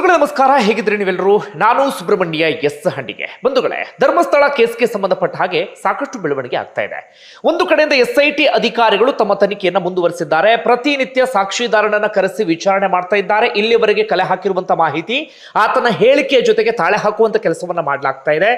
ಬಂಧುಗಳೇ ನಮಸ್ಕಾರ, ಹೇಗಿದ್ರೆ ನೀವೆಲ್ಲರೂ ನಾನು ಸುಬ್ರಹ್ಮಣ್ಯ ಎಸ್ ಹಂಡಿಗೆ. ಬಂಧುಗಳೇ, ಧರ್ಮಸ್ಥಳ ಕೇಸ್ಗೆ ಸಂಬಂಧಪಟ್ಟ ಹಾಗೆ ಸಾಕಷ್ಟು ಬೆಳವಣಿಗೆ ಆಗ್ತಾ ಇದೆ. ಒಂದು ಕಡೆಯಿಂದ ಎಸ್ಐಟಿ ಅಧಿಕಾರಿಗಳು ತಮ್ಮ ತನಿಖೆಯನ್ನು ಮುಂದುವರಿಸಿದ್ದಾರೆ. ಪ್ರತಿನಿತ್ಯ ಸಾಕ್ಷಿದಾರನನ್ನ ಕರೆಸಿ ವಿಚಾರಣೆ ಮಾಡ್ತಾ ಇದ್ದಾರೆ. ಇಲ್ಲಿವರೆಗೆ ಕಲೆ ಹಾಕಿರುವಂತಹ ಮಾಹಿತಿ, ಆತನ ಹೇಳಿಕೆಯ ಜೊತೆಗೆ ತಾಳೆ ಹಾಕುವಂತ ಕೆಲಸವನ್ನ ಮಾಡಲಾಗ್ತಾ ಇದೆ.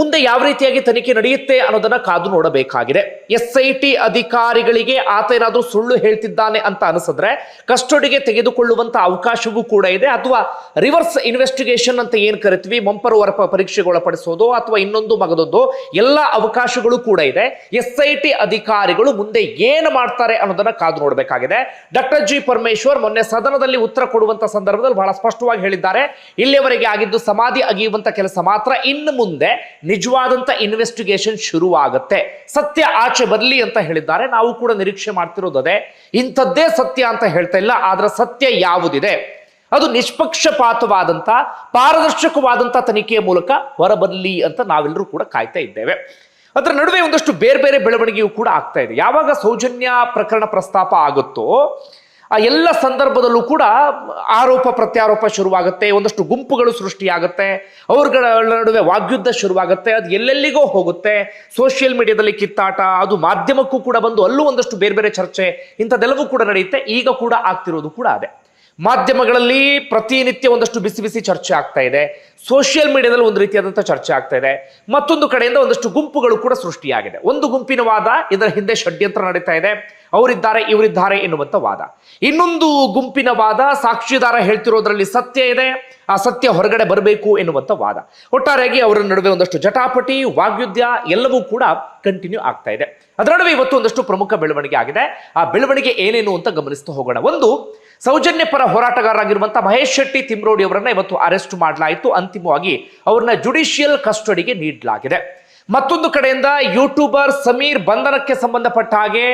ಮುಂದೆ ಯಾವ ರೀತಿಯಾಗಿ ತನಿಖೆ ನಡೆಯುತ್ತೆ ಅನ್ನೋದನ್ನ ಕಾದು ನೋಡಬೇಕಾಗಿದೆ. ಎಸ್ಐಟಿ ಅಧಿಕಾರಿಗಳಿಗೆ ಆತ ಏನಾದ್ರೂ ಸುಳ್ಳು ಹೇಳ್ತಿದ್ದಾನೆ ಅಂತ ಅನಿಸಿದ್ರೆ, ಕಸ್ಟಡಿಗೆ ತೆಗೆದುಕೊಳ್ಳುವಂತ ಅವಕಾಶವೂ ಕೂಡ ಇದೆ, ಅಥವಾ ರಿವರ್ಸ್ ಇನ್ವೆಸ್ಟಿಗೇಷನ್ ಅಂತ ಏನು ಕರಿತೀವಿ? ಮಂಪರು ವರಪ ಪರೀಕ್ಷೆಗೆ ಒಳಪಡಿಸೋದು ಅಥವಾ ಇನ್ನೊಂದು ಮಗದೊಂದು ಎಲ್ಲ ಅವಕಾಶಗಳು ಕೂಡ ಇದೆ. ಎಸ್ ಐ ಟಿ ಅಧಿಕಾರಿಗಳು ಮುಂದೆ ಏನು ಮಾಡ್ತಾರೆ ಅನ್ನೋದನ್ನ ಕಾದು ನೋಡಬೇಕಾಗಿದೆ. ಡಾಕ್ಟರ್ ಜಿ ಪರಮೇಶ್ವರ್ ಮೊನ್ನೆ ಸದನದಲ್ಲಿ ಉತ್ತರ ಕೊಡುವಂತ ಸಂದರ್ಭದಲ್ಲಿ ಬಹಳ ಸ್ಪಷ್ಟವಾಗಿ ಹೇಳಿದ್ದಾರೆ. ಇಲ್ಲಿಯವರೆಗೆ ಆಗಿದ್ದು ಸಮಾಧಿ ಅಗಿಯುವಂತ ಕೆಲಸ ಮಾತ್ರ ಇನ್ನು ಮುಂದೆ ನಿಜವಾದಂತ ಇನ್ವೆಸ್ಟಿಗೇಷನ್ ಶುರುವಾಗುತ್ತೆ. ಸತ್ಯ ಆಚೆ ಬರಲಿ ಅಂತ ಹೇಳಿದ್ದಾರೆ. ನಾವು ಕೂಡ ನಿರೀಕ್ಷೆ ಮಾಡ್ತಿರೋದೇ ಇಂಥದ್ದೇ ಸತ್ಯ ಅಂತ ಹೇಳ್ತಾ ಇಲ್ಲ. ಆದ್ರೆ ಸತ್ಯ ಯಾವುದಿದೆ? ಅದು ನಿಷ್ಪಕ್ಷಪಾತವಾದಂಥ, ಪಾರದರ್ಶಕವಾದಂಥ ತನಿಖೆಯ ಮೂಲಕ ಹೊರಬರಲಿ ಅಂತ ನಾವೆಲ್ಲರೂ ಕೂಡ ಕಾಯ್ತಾ ಇದ್ದೇವೆ. ಅದರ ನಡುವೆ ಒಂದಷ್ಟು ಬೇರೆ ಬೇರೆ ಬೆಳವಣಿಗೆಯೂ ಕೂಡ ಆಗ್ತಾ ಇದೆ. ಯಾವಾಗ ಸೌಜನ್ಯ ಪ್ರಕರಣ ಪ್ರಸ್ತಾಪ ಆಗುತ್ತೋ, ಆ ಎಲ್ಲ ಸಂದರ್ಭದಲ್ಲೂ ಕೂಡ ಆರೋಪ ಪ್ರತ್ಯಾರೋಪ ಶುರುವಾಗುತ್ತೆ, ಒಂದಷ್ಟು ಗುಂಪುಗಳು ಸೃಷ್ಟಿಯಾಗುತ್ತೆ, ಅವ್ರಗಳ ನಡುವೆ ವಾಗ್ಯುದ್ಧ ಶುರುವಾಗುತ್ತೆ, ಅದು ಎಲ್ಲೆಲ್ಲಿಗೋ ಹೋಗುತ್ತೆ, ಸೋಷಿಯಲ್ ಮೀಡಿಯಾದಲ್ಲಿ ಕಿತ್ತಾಟ, ಅದು ಮಾಧ್ಯಮಕ್ಕೂ ಕೂಡ ಬಂದು ಅಲ್ಲೂ ಒಂದಷ್ಟು ಬೇರೆ ಬೇರೆ ಚರ್ಚೆ, ಇಂಥದ್ದೆಲ್ಲವೂ ಕೂಡ ನಡೆಯುತ್ತೆ. ಈಗ ಕೂಡ ಆಗ್ತಿರೋದು ಕೂಡ ಅದೇ. ಮಾಧ್ಯಮಗಳಲ್ಲಿ ಪ್ರತಿನಿತ್ಯ ಒಂದಷ್ಟು ಬಿಸಿ ಬಿಸಿ ಚರ್ಚೆ ಆಗ್ತಾ ಇದೆ. ಸೋಷಿಯಲ್ ಮೀಡಿಯಾದಲ್ಲಿ ಒಂದು ರೀತಿಯಾದಂಥ ಚರ್ಚೆ ಆಗ್ತಾ ಇದೆ. ಮತ್ತೊಂದು ಕಡೆಯಿಂದ ಒಂದಷ್ಟು ಗುಂಪುಗಳು ಕೂಡ ಸೃಷ್ಟಿಯಾಗಿದೆ. ಒಂದು ಗುಂಪಿನ ವಾದ, ಇದರ ಹಿಂದೆ ಷಡ್ಯಂತ್ರ ನಡೀತಾ ಇದೆ. ಅವರಿದ್ದಾರೆ, ಇವರಿದ್ದಾರೆ ಎನ್ನುವಂಥ ವಾದ. ಇನ್ನೊಂದು ಗುಂಪಿನ ವಾದ, ಸಾಕ್ಷಿದಾರ ಹೇಳ್ತಿರೋದ್ರಲ್ಲಿ ಸತ್ಯ ಇದೆ. ಆ ಸತ್ಯ ಹೊರಗಡೆ ಬರಬೇಕು ಎನ್ನುವಂಥ ವಾದ. ಒಟ್ಟಾರೆಯಾಗಿ ಅವರ ನಡುವೆ ಒಂದಷ್ಟು ಜಟಾಪಟಿ, ವಾಗ್ಯುದ್ಯ ಎಲ್ಲವೂ ಕೂಡ ಕಂಟಿನ್ಯೂ ಆಗ್ತಾ ಇದೆ. ಅದರ ನಡುವೆ ಇವತ್ತು ಒಂದಷ್ಟು ಪ್ರಮುಖ ಬೆಳವಣಿಗೆ ಆಗಿದೆ. ಆ ಬೆಳವಣಿಗೆ ಏನೇನು ಅಂತ ಗಮನಿಸ್ತಾ ಹೋಗೋಣ. ಒಂದು ಸೌಜನ್ಯ ಪರ ಹೋರಾಟಗಾರರಾಗಿರುವಂತಹ ಮಹೇಶ್ ಶೆಟ್ಟಿ ತಿಮ್ರೋಡಿ ಅವರನ್ನ ಇವತ್ತು ಅರೆಸ್ಟ್ ಮಾಡಲಾಯಿತು. ಅಂತಿಮವಾಗಿ ಅವ್ರನ್ನ ಜುಡಿಷಿಯಲ್ ಕಸ್ಟಡಿಗೆ ನೀಡಲಾಗಿದೆ. ಮತ್ತೊಂದು ಕಡೆಯಿಂದ ಯೂಟ್ಯೂಬರ್ ಸಮೀರ್ ಬಂಧನಕ್ಕೆ ಸಂಬಂಧಪಟ್ಟ ಹಾಗೆ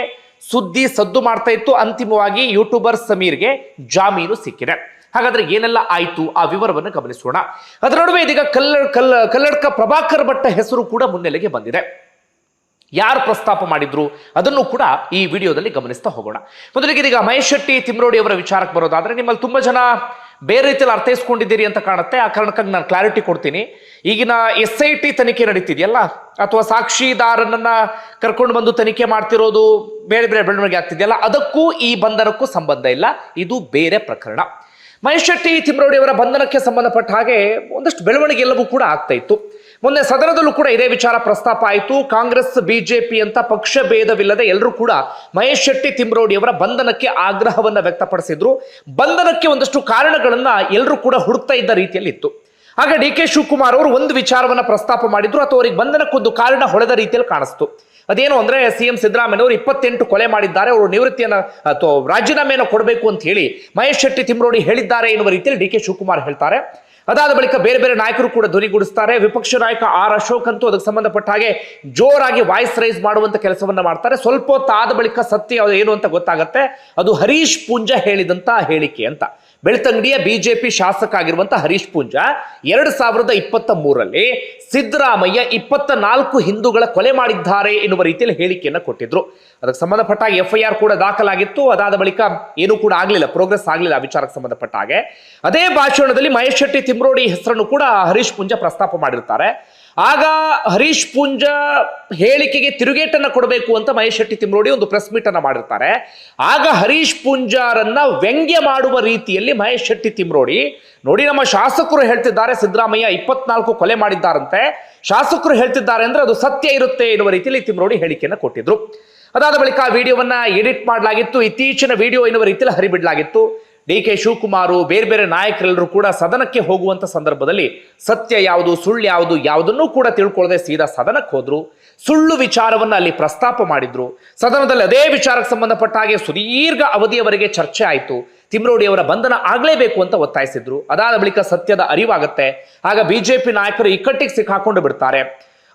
ಸುದ್ದಿ ಸದ್ದು ಮಾಡ್ತಾ ಇತ್ತು. ಅಂತಿಮವಾಗಿ ಯೂಟ್ಯೂಬರ್ ಸಮೀರ್ಗೆ ಜಾಮೀನು ಸಿಕ್ಕಿದೆ. ಹಾಗಾದ್ರೆ ಏನೆಲ್ಲ ಆಯಿತು? ಆ ವಿವರವನ್ನು ಗಮನಿಸೋಣ. ಅದರ ನಡುವೆ ಇದೀಗ ಕಲ್ಲ ಕಲ್ಲ, ಕಲ್ಲಡ್ಕ ಪ್ರಭಾಕರ್ ಭಟ್ಟ ಹೆಸರು ಕೂಡ ಮುನ್ನೆಲೆಗೆ ಬಂದಿದೆ. ಯಾರು ಪ್ರಸ್ತಾಪ ಮಾಡಿದ್ರು ಅದನ್ನು ಕೂಡ ಈ ವಿಡಿಯೋದಲ್ಲಿ ಗಮನಿಸ್ತಾ ಹೋಗೋಣ. ಮೊದಲಿಗೆ ಇದೀಗ ಮಹೇಶ್ ಶೆಟ್ಟಿ ತಿಮ್ರೋಡಿ ಅವರ ವಿಚಾರಕ್ಕೆ ಬರೋದಾದ್ರೆ ನಿಮ್ಮಲ್ಲಿ ತುಂಬಾ ಜನ ಬೇರೆ ರೀತಿಯಲ್ಲಿ ಅರ್ಥೈಸ್ಕೊಂಡಿದ್ದೀರಿ ಅಂತ ಕಾಣುತ್ತೆ. ಆ ಕಾರಣಕ್ಕಾಗಿ ನಾನು ಕ್ಲಾರಿಟಿ ಕೊಡ್ತೀನಿ. ಈಗಿನ ಎಸ್ ಐ ಟಿ ತನಿಖೆ ನಡೀತಿದೆಯಲ್ಲ? ಅಥವಾ ಸಾಕ್ಷಿದಾರನನ್ನ ಕರ್ಕೊಂಡು ಬಂದು ತನಿಖೆ ಮಾಡ್ತಿರೋದು ಬೇರೆ ಬೇರೆ ಬೆಳವಣಿಗೆ ಆಗ್ತಿದೆಯಲ್ಲ? ಅದಕ್ಕೂ ಈ ಬಂಧನಕ್ಕೂ ಸಂಬಂಧ ಇಲ್ಲ. ಇದು ಬೇರೆ ಪ್ರಕರಣ. ಮಹೇಶ್ ಶೆಟ್ಟಿ ತಿಮ್ರೋಡಿ ಅವರ ಬಂಧನಕ್ಕೆ ಸಂಬಂಧಪಟ್ಟ ಹಾಗೆ ಒಂದಷ್ಟು ಬೆಳವಣಿಗೆ ಎಲ್ಲವೂ ಕೂಡ ಆಗ್ತಾ ಇತ್ತು. ಮೊನ್ನೆ ಸದನದಲ್ಲೂ ಕೂಡ ಇದೇ ವಿಚಾರ ಪ್ರಸ್ತಾಪ ಆಯಿತು. ಕಾಂಗ್ರೆಸ್, ಬಿಜೆಪಿ ಅಂತ ಪಕ್ಷ ಭೇದವಿಲ್ಲದೆ ಎಲ್ಲರೂ ಕೂಡ ಮಹೇಶ್ ಶೆಟ್ಟಿ ತಿಮ್ರೋಡಿ ಅವರ ಬಂಧನಕ್ಕೆ ಆಗ್ರಹವನ್ನು ವ್ಯಕ್ತಪಡಿಸಿದ್ರು. ಬಂಧನಕ್ಕೆ ಒಂದಷ್ಟು ಕಾರಣಗಳನ್ನ ಎಲ್ಲರೂ ಕೂಡ ಹುಡುಕ್ತಾ ಇದ್ದ ರೀತಿಯಲ್ಲಿ ಇತ್ತು ಆಗ ಡಿ ಕೆ ಶಿವಕುಮಾರ್ ಅವರು ಒಂದು ವಿಚಾರವನ್ನ ಪ್ರಸ್ತಾಪ ಮಾಡಿದ್ರು. ಅಥವಾ ಅವರಿಗೆ ಬಂಧನಕ್ಕೊಂದು ಕಾರಣ ಹೊಳೆದ ರೀತಿಯಲ್ಲಿ ಕಾಣಿಸ್ತು. ಅದೇನು ಅಂದ್ರೆ ಸಿ ಎಂ ಸಿದ್ದರಾಮಯ್ಯ ಅವರು ಇಪ್ಪತ್ತೆಂಟು ಕೊಲೆ ಮಾಡಿದ್ದಾರೆ. ಅವರು ನಿವೃತ್ತಿಯನ್ನು, ಅಥವಾ ರಾಜೀನಾಮೆಯನ್ನು ಕೊಡಬೇಕು ಅಂತ ಹೇಳಿ ಮಹೇಶ್ ಶೆಟ್ಟಿ ತಿಮ್ರೋಡಿ ಹೇಳಿದ್ದಾರೆ ಎನ್ನುವ ರೀತಿಯಲ್ಲಿ ಡಿ ಕೆ ಶಿವಕುಮಾರ್ ಹೇಳ್ತಾರೆ. ಅದಾದ ಬಳಿಕ ಬೇರೆ ಬೇರೆ ನಾಯಕರು ಕೂಡ ಧ್ವನಿಗೂಡಿಸ್ತಾರೆ ವಿಪಕ್ಷ ನಾಯಕ ಆರ್ ಅಶೋಕ್ ಅಂತೂ ಅದಕ್ಕೆ ಸಂಬಂಧಪಟ್ಟ ಹಾಗೆ ಜೋರಾಗಿ ವಾಯ್ಸ್ ರೈಸ್ ಮಾಡುವಂತ ಕೆಲಸವನ್ನ ಮಾಡ್ತಾರೆ. ಸ್ವಲ್ಪ ಹೊತ್ತಾದ ಬಳಿಕ ಸತ್ಯ ಏನು ಅಂತ ಗೊತ್ತಾಗತ್ತೆ. ಅದು ಹರೀಶ್ ಪೂಂಜಾ ಹೇಳಿದಂತ ಹೇಳಿಕೆ ಅಂತ. ಬೆಳ್ತಂಗಡಿಯ ಬಿಜೆಪಿ ಶಾಸಕ ಆಗಿರುವಂತಹ ಹರೀಶ್ ಪೂಂಜಾ ಎರಡು ಸಾವಿರದ ಇಪ್ಪತ್ತ ಮೂರಲ್ಲಿ ಸಿದ್ದರಾಮಯ್ಯ ಇಪ್ಪತ್ತ ನಾಲ್ಕು ಹಿಂದೂಗಳ ಕೊಲೆ ಮಾಡಿದ್ದಾರೆ ಎನ್ನುವ ರೀತಿಯಲ್ಲಿ ಹೇಳಿಕೆಯನ್ನು ಕೊಟ್ಟಿದ್ರು. ಅದಕ್ಕೆ ಸಂಬಂಧಪಟ್ಟ ಎಫ್ ಐ ಆರ್ ಕೂಡ ದಾಖಲಾಗಿತ್ತು. ಅದಾದ ಬಳಿಕ ಏನೂ ಕೂಡ ಆಗಲಿಲ್ಲ ಪ್ರೋಗ್ರೆಸ್ ಆಗಲಿಲ್ಲ ಆ ವಿಚಾರಕ್ಕೆ ಸಂಬಂಧಪಟ್ಟ ಹಾಗೆ. ಅದೇ ಭಾಷಣದಲ್ಲಿ ಮಹೇಶ್ ಶೆಟ್ಟಿ ತಿಮ್ರೋಡಿ ಹೆಸರನ್ನು ಕೂಡ ಹರೀಶ್ ಪುಂಜ ಪ್ರಸ್ತಾಪ ಮಾಡಿರ್ತಾರೆ. ಆಗ ಹರೀಶ್ ಪುಂಜ ಹೇಳಿಕೆಗೆ ತಿರುಗೇಟನ್ನು ಕೊಡಬೇಕು ಅಂತ ಮಹೇಶ್ ಶೆಟ್ಟಿ ತಿಮ್ರೋಡಿ ಒಂದು ಪ್ರೆಸ್ ಮೀಟ್ ಅನ್ನ ಮಾಡಿರ್ತಾರೆ. ಆಗ ಹರೀಶ್ ಪುಂಜಾರನ್ನ ವ್ಯಂಗ್ಯ ಮಾಡುವ ರೀತಿಯಲ್ಲಿ ಮಹೇಶ್ ಶೆಟ್ಟಿ ತಿಮ್ರೋಡಿ, ನೋಡಿ ನಮ್ಮ ಶಾಸಕರು ಹೇಳ್ತಿದ್ದಾರೆ, ಸಿದ್ದರಾಮಯ್ಯ ಇಪ್ಪತ್ನಾಲ್ಕು ಕೊಲೆ ಮಾಡಿದ್ದಾರಂತೆ. ಶಾಸಕರು ಹೇಳ್ತಿದ್ದಾರೆ ಅಂದ್ರೆ ಅದು ಸತ್ಯ ಇರುತ್ತೆ ಎನ್ನುವ ರೀತಿಯಲ್ಲಿ ತಿಮ್ರೋಡಿ ಹೇಳಿಕೆಯನ್ನು ಕೊಟ್ಟಿದ್ರು. ಅದಾದ ಬಳಿಕ ಆ ವಿಡಿಯೋವನ್ನ ಎಡಿಟ್ ಮಾಡಲಾಗಿತ್ತು. ಇತ್ತೀಚಿನ ವಿಡಿಯೋ ಎನ್ನುವ ರೀತಿಯಲ್ಲಿ ಹರಿಬಿಡಲಾಗಿತ್ತು. ಡಿ ಕೆ ಶಿವಕುಮಾರು, ಬೇರೆ ಬೇರೆ ನಾಯಕರೆಲ್ಲರೂ ಕೂಡ ಸದನಕ್ಕೆ ಹೋಗುವಂತ ಸಂದರ್ಭದಲ್ಲಿ ಸತ್ಯ ಯಾವುದು, ಸುಳ್ಳು ಯಾವುದು, ಯಾವುದನ್ನೂ ಕೂಡ ತಿಳ್ಕೊಳ್ಳದೆ ಸೀದಾ ಸದನಕ್ಕೆ ಹೋದ್ರು. ಸುಳ್ಳು ವಿಚಾರವನ್ನ ಅಲ್ಲಿ ಪ್ರಸ್ತಾಪ ಮಾಡಿದ್ರು. ಸದನದಲ್ಲಿ ಅದೇ ವಿಚಾರಕ್ಕೆ ಸಂಬಂಧಪಟ್ಟ ಹಾಗೆ ಸುದೀರ್ಘ ಅವಧಿಯವರೆಗೆ ಚರ್ಚೆ ಆಯಿತು. ತಿಮ್ರೋಡಿ ಅವರ ಬಂಧನ ಆಗಲೇಬೇಕು ಅಂತ ಒತ್ತಾಯಿಸಿದ್ರು. ಅದಾದ ಬಳಿಕ ಸತ್ಯದ ಅರಿವಾಗುತ್ತೆ. ಆಗ ಬಿಜೆಪಿ ನಾಯಕರು ಇಕ್ಕಟ್ಟಿಗೆ ಸಿಕ್ಕಾಕೊಂಡು ಬಿಡ್ತಾರೆ.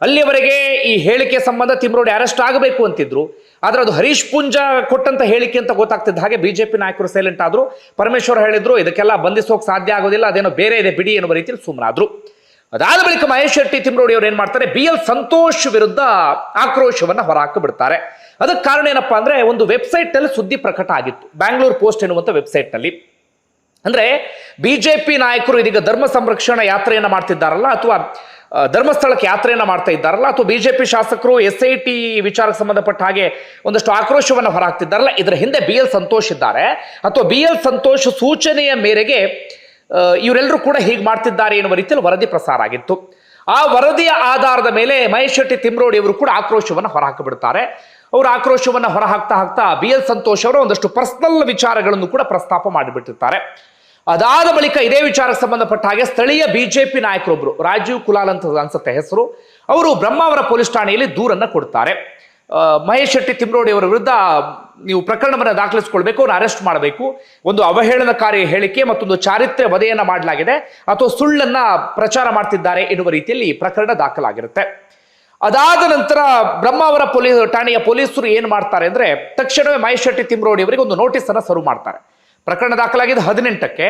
ಅಲ್ಲಿಯವರೆಗೆ ಈ ಹೇಳಿಕೆ ಸಂಬಂಧ ತಿಮ್ರೋಡಿ ಅರೆಸ್ಟ್ ಆಗಬೇಕು ಅಂತಿದ್ರು. ಆದ್ರೆ ಅದು ಹರೀಶ್ ಪುಂಜ ಕೊಟ್ಟಂತ ಹೇಳಿಕೆ ಅಂತ ಗೊತ್ತಾಗ್ತಿದ್ದ ಹಾಗೆ ಬಿಜೆಪಿ ನಾಯಕರು ಸೈಲೆಂಟ್ ಆದರು. ಪರಮೇಶ್ವರ್ ಹೇಳಿದ್ರು, ಇದಕ್ಕೆಲ್ಲ ಬಂಧಿಸೋಕೆ ಸಾಧ್ಯ ಆಗೋದಿಲ್ಲ, ಅದೇನೋ ಬೇರೆ ಇದೆ ಬಿಡಿ ಎನ್ನುವ ರೀತಿಯಲ್ಲಿ ಸುಮ್ಮನಾದ್ರು ಅದಾದ ಬಳಿಕ ಮಹೇಶ್ ಶೆಟ್ಟಿ ತಿಮ್ರೋಡಿ ಅವರು ಏನ್ ಮಾಡ್ತಾರೆ, ಬಿ ಎಲ್ ಸಂತೋಷ್ ವಿರುದ್ಧ ಆಕ್ರೋಶವನ್ನು ಹೊರಹಾಕಿ ಬಿಡ್ತಾರೆ ಅದಕ್ಕೆ ಕಾರಣ ಏನಪ್ಪಾ ಅಂದ್ರೆ, ಒಂದು ವೆಬ್ಸೈಟ್ನಲ್ಲಿ ಸುದ್ದಿ ಪ್ರಕಟ ಆಗಿತ್ತು ಬ್ಯಾಂಗ್ಳೂರ್ ಪೋಸ್ಟ್ ಎನ್ನುವಂಥ ವೆಬ್ಸೈಟ್ನಲ್ಲಿ ಅಂದ್ರೆ, ಬಿಜೆಪಿ ನಾಯಕರು ಇದೀಗ ಧರ್ಮ ಸಂರಕ್ಷಣಾ ಯಾತ್ರೆಯನ್ನು ಮಾಡ್ತಿದ್ದಾರಲ್ಲ, ಅಥವಾ ಧರ್ಮಸ್ಥಳಕ್ಕೆ ಯಾತ್ರೆಯನ್ನ ಮಾಡ್ತಾ ಇದ್ದಾರಲ್ಲ, ಅಥವಾ ಬಿಜೆಪಿ ಶಾಸಕರು ಎಸ್ ಐ ಟಿ ವಿಚಾರಕ್ಕೆ ಸಂಬಂಧಪಟ್ಟ ಹಾಗೆ ಒಂದಷ್ಟು ಆಕ್ರೋಶವನ್ನು ಹೊರಹಾಕ್ತಿದ್ದಾರಲ್ಲ, ಇದರ ಹಿಂದೆ ಬಿ ಎಲ್ ಸಂತೋಷ್ ಇದ್ದಾರೆ. ಅಥವಾ ಬಿ ಎಲ್ ಸಂತೋಷ್ ಸೂಚನೆಯ ಮೇರೆಗೆ ಇವರೆಲ್ಲರೂ ಕೂಡ ಹೀಗೆ ಮಾಡ್ತಿದ್ದಾರೆ ಎನ್ನುವ ರೀತಿಯಲ್ಲಿ ವರದಿ ಪ್ರಸಾರ ಆಗಿತ್ತು. ಆ ವರದಿಯ ಆಧಾರದ ಮೇಲೆ ಮಹೇಶ್ ಶೆಟ್ಟಿ ತಿಮ್ರೋಡಿ ಅವರು ಕೂಡ ಆಕ್ರೋಶವನ್ನು ಹೊರಹಾಕಿಬಿಡ್ತಾರೆ. ಅವರು ಆಕ್ರೋಶವನ್ನು ಹೊರಹಾಕ್ತಾ ಹಾಕ್ತಾ ಬಿ ಎಲ್ ಸಂತೋಷ್ ಅವರು ಒಂದಷ್ಟು ಪರ್ಸನಲ್ ವಿಚಾರಗಳನ್ನು ಕೂಡ ಪ್ರಸ್ತಾಪ ಮಾಡಿಬಿಟ್ಟಿರ್ತಾರೆ. ಅದಾದ ಬಳಿಕ ಇದೇ ವಿಚಾರಕ್ಕೆ ಸಂಬಂಧಪಟ್ಟ ಹಾಗೆ ಸ್ಥಳೀಯ ಬಿಜೆಪಿ ನಾಯಕರೊಬ್ಬರು ರಾಜೀವ್ ಕುಲಾಲ್ ಅಂತ ಅನ್ಸುತ್ತೆ ಹೆಸರು, ಅವರು ಬ್ರಹ್ಮಾವರ ಪೊಲೀಸ್ ಠಾಣೆಯಲ್ಲಿ ದೂರನ್ನ ಕೊಡ್ತಾರೆ. ಮಹೇಶ್ ಶೆಟ್ಟಿ ತಿಮ್ರೋಡಿ ಅವರ ವಿರುದ್ಧ ನೀವು ಪ್ರಕರಣವನ್ನು ದಾಖಲಿಸಿಕೊಳ್ಬೇಕು, ಅವ್ರನ್ನ ಅರೆಸ್ಟ್ ಮಾಡಬೇಕು. ಒಂದು ಅವಹೇಳನಕಾರಿ ಹೇಳಿಕೆ ಮತ್ತೊಂದು ಚಾರಿತ್ರ್ಯ ವಧೆಯನ್ನ ಮಾಡಲಾಗಿದೆ. ಅಥವಾ ಸುಳ್ಳನ್ನ ಪ್ರಚಾರ ಮಾಡ್ತಿದ್ದಾರೆ ಎನ್ನುವ ರೀತಿಯಲ್ಲಿ ಪ್ರಕರಣ ದಾಖಲಾಗಿರುತ್ತೆ. ಅದಾದ ನಂತರ ಬ್ರಹ್ಮಾವರ ಪೊಲೀಸ್ ಠಾಣೆಯ ಪೊಲೀಸರು ಏನು ಮಾಡ್ತಾರೆ ಅಂದ್ರೆ ತಕ್ಷಣವೇ ಮಹೇಶ್ ಶೆಟ್ಟಿ ತಿಮ್ರೋಡಿ ಅವರಿಗೆ ಒಂದು ನೋಟಿಸ್ ಅನ್ನ ಸರ್ವ್ ಮಾಡ್ತಾರೆ. ಪ್ರಕರಣ ದಾಖಲಾಗಿದ್ದು ಹದಿನೆಂಟಕ್ಕೆ.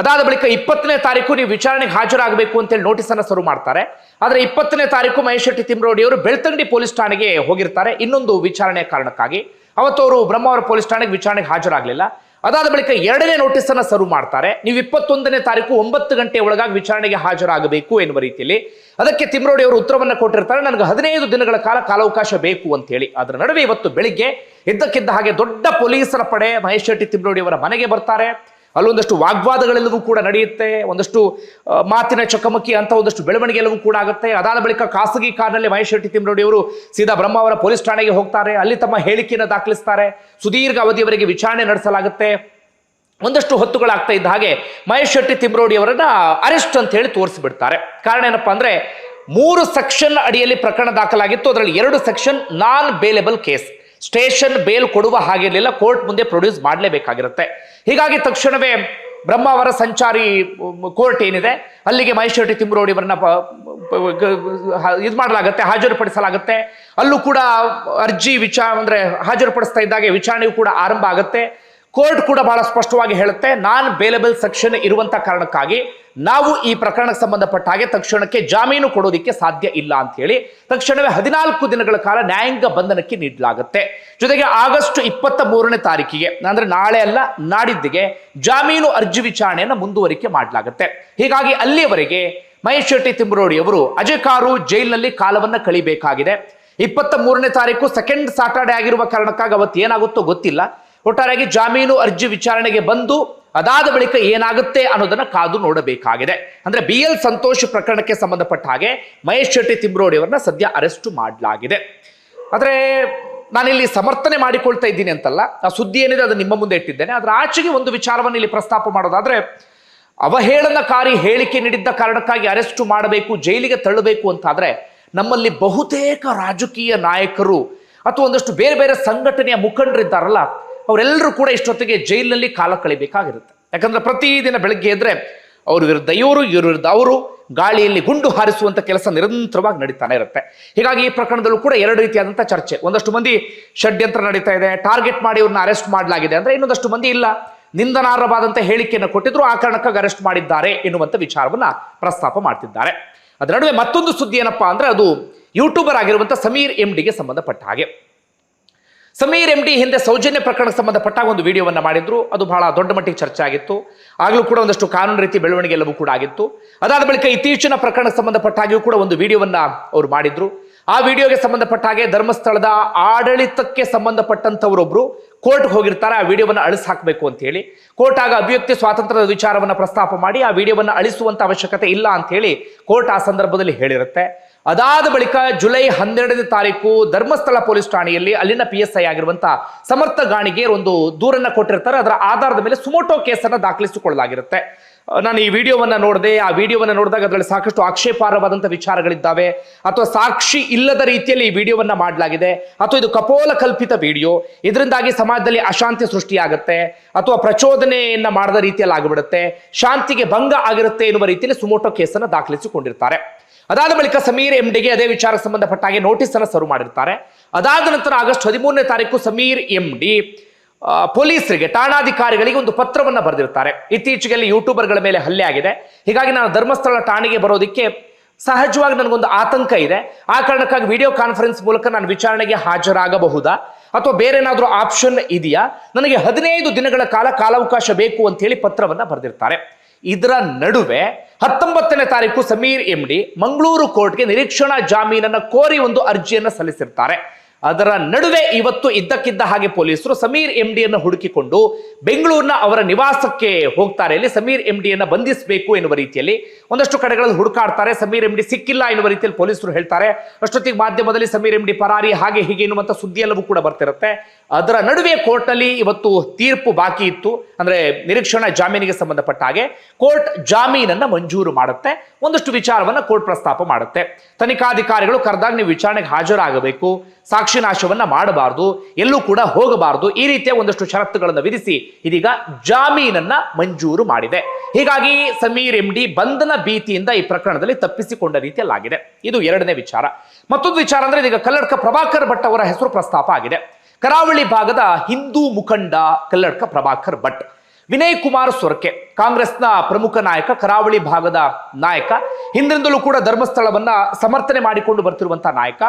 ಅದಾದ ಬಳಿಕ ಇಪ್ಪತ್ತನೇ ತಾರೀಕು ನೀವು ವಿಚಾರಣೆಗೆ ಹಾಜರಾಗಬೇಕು ಅಂತೇಳಿ ನೋಟಿಸ್ ಅನ್ನ ಸರ್ವ್ ಮಾಡ್ತಾರೆ. ಆದರೆ ಇಪ್ಪತ್ತನೇ ತಾರೀಕು ಮಹೇಶ್ ಶೆಟ್ಟಿ ತಿಮ್ರೋಡಿ ಅವರು ಬೆಳ್ತಂಗಡಿ ಪೊಲೀಸ್ ಠಾಣೆಗೆ ಹೋಗಿರ್ತಾರೆ. ಇನ್ನೊಂದು ವಿಚಾರಣೆಯ ಕಾರಣಕ್ಕಾಗಿ. ಅವತ್ತು ಅವರು ಬ್ರಹ್ಮಾವರ ಪೊಲೀಸ್ ಠಾಣೆಗೆ ವಿಚಾರಣೆಗೆ ಹಾಜರಾಗಲಿಲ್ಲ. ಅದಾದ ಬಳಿಕ ಎರಡನೇ ನೋಟಿಸ್ ಅನ್ನ ಸರ್ವ್ ಮಾಡ್ತಾರೆ. ನೀವು ಇಪ್ಪತ್ತೊಂದನೇ ತಾರೀಕು ಒಂಬತ್ತು ಗಂಟೆ ಒಳಗಾಗಿ ವಿಚಾರಣೆಗೆ ಹಾಜರಾಗಬೇಕು ಎನ್ನುವ ರೀತಿಯಲ್ಲಿ. ಅದಕ್ಕೆ ತಿಮ್ರೋಡಿ ಅವರು ಉತ್ತರವನ್ನ ಕೊಟ್ಟಿರ್ತಾರೆ, ನನಗೆ ಹದಿನೈದು ದಿನಗಳ ಕಾಲ ಕಾಲಾವಕಾಶ ಬೇಕು ಅಂತ ಹೇಳಿ ಅದರ ನಡುವೆ ಇವತ್ತು ಬೆಳಿಗ್ಗೆ ಇದ್ದಕ್ಕಿದ್ದ ಹಾಗೆ ದೊಡ್ಡ ಪೊಲೀಸರ ಪಡೆ ಮಹೇಶ್ ಶೆಟ್ಟಿ ತಿಮ್ರೋಡಿ ಅವರ ಮನೆಗೆ ಬರ್ತಾರೆ. ಅಲ್ಲೊಂದಷ್ಟು ವಾಗ್ವಾದಗಳೆಲ್ಲವೂ ಕೂಡ ನಡೆಯುತ್ತೆ, ಒಂದಷ್ಟು ಮಾತಿನ ಚಕಮಕಿ ಅಂತ ಒಂದಷ್ಟು ಬೆಳವಣಿಗೆ ಎಲ್ಲವೂ ಕೂಡ ಆಗುತ್ತೆ. ಅದಾದ ಬಳಿಕ ಖಾಸಗಿ ಕಾರ್ನಲ್ಲಿ ಮಹೇಶ್ ಶೆಟ್ಟಿ ತಿಮ್ರೋಡಿ ಅವರು ಸೀದಾ ಬ್ರಹ್ಮಾವರ ಪೊಲೀಸ್ ಠಾಣೆಗೆ ಹೋಗ್ತಾರೆ. ಅಲ್ಲಿ ತಮ್ಮ ಹೇಳಿಕೆಯನ್ನು ದಾಖಲಿಸ್ತಾರೆ. ಸುದೀರ್ಘ ಅವಧಿಯವರೆಗೆ ವಿಚಾರಣೆ ನಡೆಸಲಾಗುತ್ತೆ. ಒಂದಷ್ಟು ಹೊತ್ತುಗಳಾಗ್ತಾ ಇದ್ದ ಹಾಗೆ ಮಹೇಶ್ ಶೆಟ್ಟಿ ತಿಮ್ರೋಡಿ ಅವರನ್ನ ಅರೆಸ್ಟ್ ಅಂತ ಹೇಳಿ ತೋರಿಸಿಬಿಡ್ತಾರೆ. ಕಾರಣ ಏನಪ್ಪಾ ಅಂದ್ರೆ, ಮೂರು ಸೆಕ್ಷನ್ ಅಡಿಯಲ್ಲಿ ಪ್ರಕರಣ ದಾಖಲಾಗಿತ್ತು. ಅದರಲ್ಲಿ ಎರಡು section non bailable case station bail ಕೊಡುವ ಹಾಗಿರಲಿಲ್ಲ, ಕೋರ್ಟ್ ಮುಂದೆ ಪ್ರೊಡ್ಯೂಸ್ ಮಾಡಲೇಬೇಕಾಗಿರುತ್ತೆ. ಹೀಗಾಗಿ ತಕ್ಷಣವೇ ಬ್ರಹ್ಮಾವರ ಸಂಚಾರಿ ಕೋರ್ಟ್ ಏನಿದೆ, ಅಲ್ಲಿಗೆ ಮಹೇಶ್ ಶೆಟ್ಟಿ ತಿಮ್ರೋಡಿ ಅವರನ್ನ ಇದು ಮಾಡಲಾಗುತ್ತೆ, ಹಾಜರುಪಡಿಸಲಾಗುತ್ತೆ. ಅಲ್ಲೂ ಕೂಡ ಅರ್ಜಿ ವಿಚಾರ, ಅಂದ್ರೆ ಹಾಜರುಪಡಿಸ್ತಾ ಇದ್ದಾಗೆ ವಿಚಾರಣೆಯು ಕೂಡ ಆರಂಭ ಆಗುತ್ತೆ. ಕೋರ್ಟ್ ಕೂಡ ಬಹಳ ಸ್ಪಷ್ಟವಾಗಿ ಹೇಳುತ್ತೆ, ನಾನ್ ಬೇಲೆಬಲ್ ಸೆಕ್ಷನ್ ಇರುವಂತ ಕಾರಣಕ್ಕಾಗಿ ನಾವು ಈ ಪ್ರಕರಣಕ್ಕೆ ಸಂಬಂಧಪಟ್ಟ ಹಾಗೆ ತಕ್ಷಣಕ್ಕೆ ಜಾಮೀನು ಕೊಡೋದಿಕ್ಕೆ ಸಾಧ್ಯ ಇಲ್ಲ ಅಂತ ಹೇಳಿ ತಕ್ಷಣವೇ ಹದಿನಾಲ್ಕು ದಿನಗಳ ಕಾಲ ನ್ಯಾಯಾಂಗ ಬಂಧನಕ್ಕೆ ನೀಡಲಾಗುತ್ತೆ. ಜೊತೆಗೆ ಆಗಸ್ಟ್ ಇಪ್ಪತ್ತ ಮೂರನೇ ತಾರೀಕಿಗೆ, ಅಂದ್ರೆ ನಾಳೆ ಅಲ್ಲ, ನಾಡಿದ್ದಿಗೆ ಜಾಮೀನು ಅರ್ಜಿ ವಿಚಾರಣೆಯನ್ನು ಮುಂದುವರಿಕೆ ಮಾಡಲಾಗುತ್ತೆ. ಹೀಗಾಗಿ ಅಲ್ಲಿಯವರೆಗೆ ಮಹೇಶ್ ಶೆಟ್ಟಿ ತಿಮ್ರೋಡಿ ಅವರು ಅಜೆಕಾರು ಜೈಲಿನಲ್ಲಿ ಕಾಲವನ್ನ ಕಳಿಬೇಕಾಗಿದೆ. ಇಪ್ಪತ್ತ ಮೂರನೇ ತಾರೀಕು ಸೆಕೆಂಡ್ ಸಾಟರ್ಡೆ ಆಗಿರುವ ಕಾರಣಕ್ಕಾಗಿ ಅವತ್ತು ಏನಾಗುತ್ತೋ ಗೊತ್ತಿಲ್ಲ. ಒಟ್ಟಾರೆಯಾಗಿ ಜಾಮೀನು ಅರ್ಜಿ ವಿಚಾರಣೆಗೆ ಬಂದು ಅದಾದ ಬಳಿಕ ಏನಾಗುತ್ತೆ ಅನ್ನೋದನ್ನ ಕಾದು ನೋಡಬೇಕಾಗಿದೆ. ಅಂದ್ರೆ ಬಿ ಎಲ್ ಸಂತೋಷ್ ಪ್ರಕರಣಕ್ಕೆ ಸಂಬಂಧಪಟ್ಟ ಹಾಗೆ ಮಹೇಶ್ ಶೆಟ್ಟಿ ತಿಮ್ರೋಡಿ ಅವರನ್ನ ಸದ್ಯ ಅರೆಸ್ಟ್ ಮಾಡಲಾಗಿದೆ. ಆದರೆ ನಾನಿಲ್ಲಿ ಸಮರ್ಥನೆ ಮಾಡಿಕೊಳ್ತಾ ಇದ್ದೀನಿ ಅಂತಲ್ಲ, ಆ ಸುದ್ದಿ ಏನಿದೆ ಅದು ನಿಮ್ಮ ಮುಂದೆ ಇಟ್ಟಿದ್ದೇನೆ. ಅದರ ಆಚೆಗೆ ಒಂದು ವಿಚಾರವನ್ನು ಇಲ್ಲಿ ಪ್ರಸ್ತಾಪ ಮಾಡೋದಾದ್ರೆ, ಅವಹೇಳನಕಾರಿ ಹೇಳಿಕೆ ನೀಡಿದ್ದ ಕಾರಣಕ್ಕಾಗಿ ಅರೆಸ್ಟ್ ಮಾಡಬೇಕು, ಜೈಲಿಗೆ ತಳ್ಳಬೇಕು ಅಂತಾದ್ರೆ ನಮ್ಮಲ್ಲಿ ಬಹುತೇಕ ರಾಜಕೀಯ ನಾಯಕರು ಅಥವಾ ಒಂದಷ್ಟು ಬೇರೆ ಬೇರೆ ಸಂಘಟನೆಯ ಮುಖಂಡರಿದ್ದಾರಲ್ಲ ಅವರೆಲ್ಲರೂ ಕೂಡ ಇಷ್ಟೊತ್ತಿಗೆ ಜೈಲಿನಲ್ಲಿ ಕಾಲ ಕಳಿಬೇಕಾಗಿರುತ್ತೆ. ಯಾಕಂದ್ರೆ ಪ್ರತಿದಿನ ಬೆಳಗ್ಗೆ ಎದ್ರೆ ಅವ್ರ ವಿರುದ್ಧ, ಇವರು, ಇವ್ರ ವಿರುದ್ಧ ಅವರು ಗಾಳಿಯಲ್ಲಿ ಗುಂಡು ಹಾರಿಸುವಂತ ಕೆಲಸ ನಿರಂತರವಾಗಿ ನಡೀತಾನೆ ಇರುತ್ತೆ. ಹೀಗಾಗಿ ಈ ಪ್ರಕರಣದಲ್ಲೂ ಕೂಡ ಎರಡು ರೀತಿಯಾದಂಥ ಚರ್ಚೆ. ಒಂದಷ್ಟು ಮಂದಿ ಷಡ್ಯಂತ್ರ ನಡೀತಾ ಇದೆ, ಟಾರ್ಗೆಟ್ ಮಾಡಿ ಇವ್ರನ್ನ ಅರೆಸ್ಟ್ ಮಾಡಲಾಗಿದೆ ಅಂದ್ರೆ ಇನ್ನೊಂದಷ್ಟು ಮಂದಿ ಇಲ್ಲ. ನಿಂದನಾರ್ಹವಾದಂಥ ಹೇಳಿಕೆಯನ್ನು ಕೊಟ್ಟಿದ್ರು, ಆ ಕಾರಣಕ್ಕಾಗಿ ಅರೆಸ್ಟ್ ಮಾಡಿದ್ದಾರೆ ಎನ್ನುವಂಥ ವಿಚಾರವನ್ನ ಪ್ರಸ್ತಾಪ ಮಾಡ್ತಿದ್ದಾರೆ. ಅದರ ನಡುವೆ ಮತ್ತೊಂದು ಸುದ್ದಿ ಏನಪ್ಪಾ ಅಂದ್ರೆ ಅದು ಯೂಟ್ಯೂಬರ್ ಆಗಿರುವಂಥ ಸಮೀರ್ ಎಂ ಡಿಗೆ ಸಂಬಂಧಪಟ್ಟ ಹಾಗೆ. ಸಮೀರ್ ಎಂ ಹಿಂದೆ ಸೌಜನ್ಯ ಪ್ರಕರಣಕ್ಕೆ ಸಂಬಂಧಪಟ್ಟ ಒಂದು ವಿಡಿಯೋವನ್ನು ಮಾಡಿದ್ರು. ಅದು ಬಹಳ ದೊಡ್ಡ ಮಟ್ಟಿಗೆ ಚರ್ಚೆ ಆಗಿತ್ತು. ಆಗಲೂ ಕೂಡ ಒಂದಷ್ಟು ಕಾನೂನು ರೀತಿ ಬೆಳವಣಿಗೆ ಎಲ್ಲವೂ ಕೂಡ ಆಗಿತ್ತು. ಅದಾದ ಬಳಿಕ ಇತ್ತೀಚಿನ ಪ್ರಕರಣಕ್ಕೆ ಸಂಬಂಧಪಟ್ಟಾಗಿಯೂ ಕೂಡ ಒಂದು ವಿಡಿಯೋವನ್ನ ಅವರು ಮಾಡಿದ್ರು. ಆ ವಿಡಿಯೋಗೆ ಸಂಬಂಧಪಟ್ಟ ಹಾಗೆ ಧರ್ಮಸ್ಥಳದ ಆಡಳಿತಕ್ಕೆ ಸಂಬಂಧಪಟ್ಟಂತವರೊಬ್ರು ಕೋರ್ಟ್ ಹೋಗಿರ್ತಾರೆ, ಆ ವಿಡಿಯೋವನ್ನು ಅಳಿಸ್ ಹಾಕಬೇಕು ಅಂತ ಹೇಳಿ. ಕೋರ್ಟ್ ಆಗ ಅಭಿವ್ಯಕ್ತಿ ಸ್ವಾತಂತ್ರ್ಯದ ವಿಚಾರವನ್ನು ಪ್ರಸ್ತಾಪ ಮಾಡಿ, ಆ ವಿಡಿಯೋವನ್ನು ಅಳಿಸುವಂತ ಅವಶ್ಯಕತೆ ಇಲ್ಲ ಅಂತ ಹೇಳಿ ಕೋರ್ಟ್ ಆ ಸಂದರ್ಭದಲ್ಲಿ ಹೇಳಿರುತ್ತೆ. ಅದಾದ ಬಳಿಕ ಜುಲೈ ಹನ್ನೆರಡನೇ ತಾರೀಕು ಧರ್ಮಸ್ಥಳ ಪೊಲೀಸ್ ಠಾಣೆಯಲ್ಲಿ ಅಲ್ಲಿನ ಪಿ ಎಸ್ ಐ ಆಗಿರುವಂತಹ ಸಮರ್ಥ ಗಾಣಿಗೆ ಒಂದು ದೂರನ್ನ ಕೊಟ್ಟಿರ್ತಾರೆ. ಅದರ ಆಧಾರದ ಮೇಲೆ ಸುಮೋಟೋ ಕೇಸನ್ನ ದಾಖಲಿಸಿಕೊಳ್ಳಲಾಗಿರುತ್ತೆ. ನಾನು ಈ ವಿಡಿಯೋವನ್ನ ನೋಡಿದೆ, ಆ ವಿಡಿಯೋವನ್ನ ನೋಡಿದಾಗ ಅದರಲ್ಲಿ ಸಾಕಷ್ಟು ಆಕ್ಷೇಪಾರ್ಹವಾದಂಥ ವಿಚಾರಗಳಿದ್ದಾವೆ. ಅಥವಾ ಸಾಕ್ಷಿ ಇಲ್ಲದ ರೀತಿಯಲ್ಲಿ ಈ ವಿಡಿಯೋವನ್ನ ಮಾಡಲಾಗಿದೆ. ಅಥವಾ ಇದು ಕಪೋಲ ಕಲ್ಪಿತ ವಿಡಿಯೋ. ಇದರಿಂದಾಗಿ ಸಮಾಜದಲ್ಲಿ ಅಶಾಂತಿ ಸೃಷ್ಟಿಯಾಗುತ್ತೆ. ಅಥವಾ ಪ್ರಚೋದನೆಯನ್ನ ಮಾಡದ ರೀತಿಯಲ್ಲಿ ಆಗಿಬಿಡುತ್ತೆ. ಶಾಂತಿಗೆ ಭಂಗ ಆಗಿರುತ್ತೆ ಎನ್ನುವ ರೀತಿಯಲ್ಲಿ ಸುಮೋಟೋ ಕೇಸನ್ನು ದಾಖಲಿಸಿಕೊಂಡಿರ್ತಾರೆ. ಅದಾದ ಬಳಿಕ ಸಮೀರ್ ಎಂ ಡಿಗೆ ಅದೇ ವಿಚಾರ ಸಂಬಂಧಪಟ್ಟ ಹಾಗೆ ನೋಟಿಸ್ ಅನ್ನು ಸರ್ವ್ ಮಾಡಿರ್ತಾರೆ. ಅದಾದ ನಂತರ ಆಗಸ್ಟ್ ಹದಿಮೂರನೇ ತಾರೀಕು ಸಮೀರ್ ಎಂ ಡಿ ಪೊಲೀಸರಿಗೆ, ಠಾಣಾಧಿಕಾರಿಗಳಿಗೆ ಒಂದು ಪತ್ರವನ್ನು ಬರೆದಿರ್ತಾರೆ ಇತ್ತೀಚೆಗೆ ಯೂಟ್ಯೂಬರ್ಗಳ ಮೇಲೆ ಹಲ್ಲೆ ಆಗಿದೆ. ಹೀಗಾಗಿ ನಾನು ಧರ್ಮಸ್ಥಳ ಠಾಣೆಗೆ ಬರೋದಕ್ಕೆ ಸಹಜವಾಗಿ ನನಗೊಂದು ಆತಂಕ ಇದೆ. ಆ ಕಾರಣಕ್ಕಾಗಿ ವಿಡಿಯೋ ಕಾನ್ಫರೆನ್ಸ್ ಮೂಲಕ ನಾನು ವಿಚಾರಣೆಗೆ ಹಾಜರಾಗಬಹುದಾ? ಅಥವಾ ಬೇರೆ ಏನಾದರೂ ಆಪ್ಷನ್ ಇದೆಯಾ? ನನಗೆ ಹದಿನೈದು ದಿನಗಳ ಕಾಲ ಕಾಲಾವಕಾಶ ಬೇಕು ಅಂತ ಹೇಳಿ ಪತ್ರವನ್ನು ಬರೆದಿರ್ತಾರೆ. ಇದರ ನಡುವೆ ಹತ್ತೊಂಬತ್ತನೇ ತಾರೀಕು ಸಮೀರ್ ಎಂ ಡಿ ಮಂಗಳೂರು ಕೋರ್ಟ್ಗೆ ನಿರೀಕ್ಷಣಾ ಜಾಮೀನನ್ನು ಕೋರಿ ಒಂದು ಅರ್ಜಿಯನ್ನು ಸಲ್ಲಿಸಿರ್ತಾರೆ. ಅದರ ನಡುವೆ ಇವತ್ತು ಇದ್ದಕ್ಕಿದ್ದ ಹಾಗೆ ಪೊಲೀಸರು ಸಮೀರ್ ಎಂ ಡಿಯನ್ನು ಹುಡುಕಿಕೊಂಡು ಬೆಂಗಳೂರಿನ ಅವರ ನಿವಾಸಕ್ಕೆ ಹೋಗ್ತಾರೆ. ಇಲ್ಲಿ ಸಮೀರ್ ಎಂ ಡಿಯನ್ನು ಬಂಧಿಸಬೇಕು ಎನ್ನುವ ರೀತಿಯಲ್ಲಿ ಒಂದಷ್ಟು ಕಡೆಗಳಲ್ಲಿ ಹುಡುಕಾಡ್ತಾರೆ. ಸಮೀರ್ ಎಂ ಡಿ ಸಿಕ್ಕಿಲ್ಲ ಎನ್ನುವ ರೀತಿಯಲ್ಲಿ ಪೊಲೀಸರು ಹೇಳ್ತಾರೆ. ಅಷ್ಟೊತ್ತಿಗೆ ಮಾಧ್ಯಮದಲ್ಲಿ ಸಮೀರ್ ಎಂ ಡಿ ಪರಾರಿ, ಹಾಗೆ ಹೀಗೆ ಎನ್ನುವಂಥ ಸುದ್ದಿ ಎಲ್ಲವೂ ಕೂಡ ಬರ್ತಿರುತ್ತೆ. ಅದರ ನಡುವೆ ಕೋರ್ಟ್ನಲ್ಲಿ ಇವತ್ತು ತೀರ್ಪು ಬಾಕಿ ಇತ್ತು. ಅಂದರೆ ನಿರೀಕ್ಷಣಾ ಜಾಮೀನಿಗೆ ಸಂಬಂಧಪಟ್ಟ ಹಾಗೆ ಕೋರ್ಟ್ ಜಾಮೀನನ್ನು ಮಂಜೂರು ಮಾಡುತ್ತೆ. ಒಂದಷ್ಟು ವಿಚಾರವನ್ನ ಕೋರ್ಟ್ ಪ್ರಸ್ತಾಪ ಮಾಡುತ್ತೆ. ತನಿಖಾಧಿಕಾರಿಗಳು ಕರೆದಾಗ ನೀವು ವಿಚಾರಣೆಗೆ ಹಾಜರಾಗಬೇಕು. ಸಾಕ್ಷಿ ನಾಶವನ್ನ ಮಾಡಬಾರದು. ಎಲ್ಲೂ ಕೂಡ ಹೋಗಬಾರದು. ಈ ರೀತಿಯ ಒಂದಷ್ಟು ಷರತ್ತುಗಳನ್ನು ವಿಧಿಸಿ ಇದೀಗ ಜಾಮೀನನ್ನ ಮಂಜೂರು ಮಾಡಿದೆ. ಹೀಗಾಗಿ ಸಮೀರ್ ಎಂ ಡಿ ಬಂಧನ ಭೀತಿಯಿಂದ ಈ ಪ್ರಕರಣದಲ್ಲಿ ತಪ್ಪಿಸಿಕೊಂಡ ರೀತಿಯಲ್ಲಾಗಿದೆ. ಇದು ಎರಡನೇ ವಿಚಾರ. ಮತ್ತೊಂದು ವಿಚಾರ ಅಂದ್ರೆ ಇದೀಗ ಕಲ್ಲಡ್ಕ ಪ್ರಭಾಕರ್ ಭಟ್ ಅವರ ಹೆಸರು ಪ್ರಸ್ತಾಪ ಆಗಿದೆ. ಕರಾವಳಿ ಭಾಗದ ಹಿಂದೂ ಮುಖಂಡ ಕಲ್ಲಡ್ಕ ಪ್ರಭಾಕರ್ ಭಟ್. ವಿನಯ್ ಕುಮಾರ್ ಸೊರಕೆ, ಕಾಂಗ್ರೆಸ್ನ ಪ್ರಮುಖ ನಾಯಕ, ಕರಾವಳಿ ಭಾಗದ ನಾಯಕ, ಹಿಂದಿನಿಂದಲೂ ಕೂಡ ಧರ್ಮಸ್ಥಳವನ್ನ ಸಮರ್ಥನೆ ಮಾಡಿಕೊಂಡು ಬರ್ತಿರುವಂತಹ ನಾಯಕ.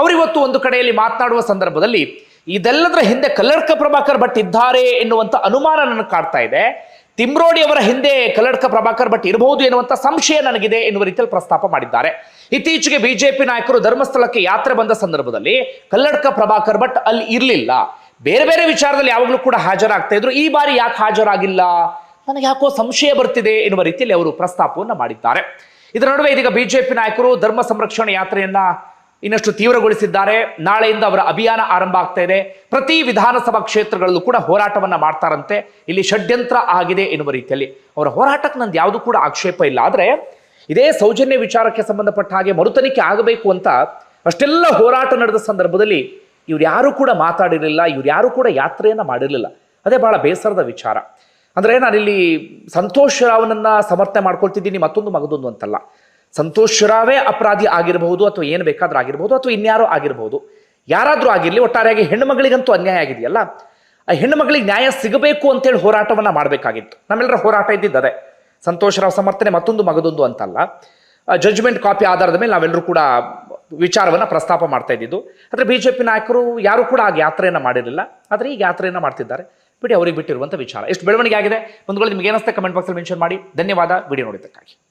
ಅವರಿವತ್ತು ಒಂದು ಕಡೆಯಲ್ಲಿ ಮಾತನಾಡುವ ಸಂದರ್ಭದಲ್ಲಿ, ಇದೆಲ್ಲದರ ಹಿಂದೆ ಕಲ್ಲಡ್ಕ ಪ್ರಭಾಕರ್ ಭಟ್ ಇದ್ದಾರೆ ಎನ್ನುವಂತ ಅನುಮಾನ ನನಗೆ ಕಾಡ್ತಾ ಇದೆ. ತಿಮ್ರೋಡಿ ಅವರ ಹಿಂದೆ ಕಲ್ಲಡ್ಕ ಪ್ರಭಾಕರ್ ಭಟ್ ಇರಬಹುದು ಎನ್ನುವಂತ ಸಂಶಯ ನನಗಿದೆ ಎನ್ನುವ ರೀತಿಯಲ್ಲಿ ಪ್ರಸ್ತಾಪ ಮಾಡಿದ್ದಾರೆ. ಇತ್ತೀಚೆಗೆ ಬಿಜೆಪಿ ನಾಯಕರು ಧರ್ಮಸ್ಥಳಕ್ಕೆ ಯಾತ್ರೆ ಬಂದ ಸಂದರ್ಭದಲ್ಲಿ ಕಲ್ಲಡ್ಕ ಪ್ರಭಾಕರ್ ಭಟ್ ಅಲ್ಲಿ ಇರಲಿಲ್ಲ. ಬೇರೆ ಬೇರೆ ವಿಚಾರದಲ್ಲಿ ಯಾವಾಗಲೂ ಕೂಡ ಹಾಜರಾಗ್ತಾ ಇದ್ರು. ಈ ಬಾರಿ ಯಾಕೆ ಹಾಜರಾಗಿಲ್ಲ? ನನಗೆ ಯಾಕೋ ಸಂಶಯ ಬರ್ತಿದೆ ಎನ್ನುವ ರೀತಿಯಲ್ಲಿ ಅವರು ಪ್ರಸ್ತಾಪವನ್ನು ಮಾಡಿದ್ದಾರೆ. ಇದರ ನಡುವೆ ಇದೀಗ ಬಿಜೆಪಿ ನಾಯಕರು ಧರ್ಮ ಸಂರಕ್ಷಣೆ ಯಾತ್ರೆಯನ್ನ ಇನ್ನಷ್ಟು ತೀವ್ರಗೊಳಿಸಿದ್ದಾರೆ. ನಾಳೆಯಿಂದ ಅವರ ಅಭಿಯಾನ ಆರಂಭ ಆಗ್ತಾ ಇದೆ. ಪ್ರತಿ ವಿಧಾನಸಭಾ ಕ್ಷೇತ್ರಗಳಲ್ಲೂ ಕೂಡ ಹೋರಾಟವನ್ನ ಮಾಡ್ತಾರಂತೆ. ಇಲ್ಲಿ ಷಡ್ಯಂತ್ರ ಆಗಿದೆ ಎನ್ನುವ ರೀತಿಯಲ್ಲಿ ಅವರ ಹೋರಾಟಕ್ಕೆ ನಂದು ಯಾವುದು ಕೂಡ ಆಕ್ಷೇಪ ಇಲ್ಲ. ಆದ್ರೆ ಇದೇ ಸೌಜನ್ಯ ವಿಚಾರಕ್ಕೆ ಸಂಬಂಧಪಟ್ಟ ಹಾಗೆ ಮರುತನಿಕೆ ಆಗಬೇಕು ಅಂತ ಅಷ್ಟೆಲ್ಲ ಹೋರಾಟ ನಡೆದ ಸಂದರ್ಭದಲ್ಲಿ ಇವ್ರು ಯಾರು ಕೂಡ ಮಾತಾಡಿರಲಿಲ್ಲ, ಇವ್ರು ಯಾರು ಕೂಡ ಯಾತ್ರೆಯನ್ನ ಮಾಡಿರಲಿಲ್ಲ. ಅದೇ ಬಹಳ ಬೇಸರದ ವಿಚಾರ. ಅಂದ್ರೆ ನಾನಿಲ್ಲಿ ಸಂತೋಷ್ ರಾವ್ನನ್ನ ಸಮರ್ಥನೆ ಮಾಡ್ಕೊಳ್ತಿದ್ದೀನಿ ಮತ್ತೊಂದು ಮಗದೊಂದು ಅಂತಲ್ಲ. ಸಂತೋಷ್ ರಾವೇ ಅಪರಾಧಿ ಆಗಿರಬಹುದು ಅಥವಾ ಏನು ಬೇಕಾದರೂ ಆಗಿರಬಹುದು ಅಥವಾ ಇನ್ಯಾರೋ ಆಗಿರಬಹುದು. ಯಾರಾದರೂ ಆಗಿರಲಿ, ಒಟ್ಟಾರೆಯಾಗಿ ಹೆಣ್ಣು ಮಗಳಿಗಂತೂ ಅನ್ಯಾಯ ಆಗಿದೆಯಲ್ಲ? ಆ ಹೆಣ್ಣು ಮಗಳಿಗೆ ನ್ಯಾಯ ಸಿಗಬೇಕು ಅಂತೇಳಿ ಹೋರಾಟವನ್ನು ಮಾಡಬೇಕಾಗಿತ್ತು. ನಮ್ಮೆಲ್ಲರ ಹೋರಾಟ ಇದ್ದಿದ್ದು ಅದೇ ಸಂತೋಷ್ ರಾವ್ ಸಮರ್ಥನೆ ಮತ್ತೊಂದು ಮಗದೊಂದು ಅಂತಲ್ಲ. ಜಡ್ಜ್ಮೆಂಟ್ ಕಾಪಿ ಆಧಾರದ ಮೇಲೆ ನಾವೆಲ್ಲರೂ ಕೂಡ ವಿಚಾರವನ್ನ ಪ್ರಸ್ತಾಪ ಮಾಡ್ತಾ ಇದ್ದಿದ್ದು. ಆದರೆ ಬಿ ಜೆ ಪಿ ನಾಯಕರು ಯಾರು ಕೂಡ ಆಗ ಯಾತ್ರೆಯನ್ನು ಮಾಡಿರಲಿಲ್ಲ. ಆದರೆ ಈಗ ಯಾತ್ರೆಯನ್ನು ಮಾಡ್ತಿದ್ದಾರೆ. ಬಿಡಿ ಅವರಿಗೆ ಬಿಟ್ಟಿರುವಂಥ ವಿಚಾರ. ಎಷ್ಟು ಬೆಳವಣಿಗೆ ಆಗಿದೆ? ನಿಮ್ಗೆ ಏನಿಸ್ತೆ ಕಮೆಂಟ್ ಬಾಕ್ಸಲ್ಲಿ ಮೆನ್ಷನ್ ಮಾಡಿ. ಧನ್ಯವಾದ. ವಿಡಿಯೋ ನೋಡಿದ್ದಕ್ಕಾಗಿ.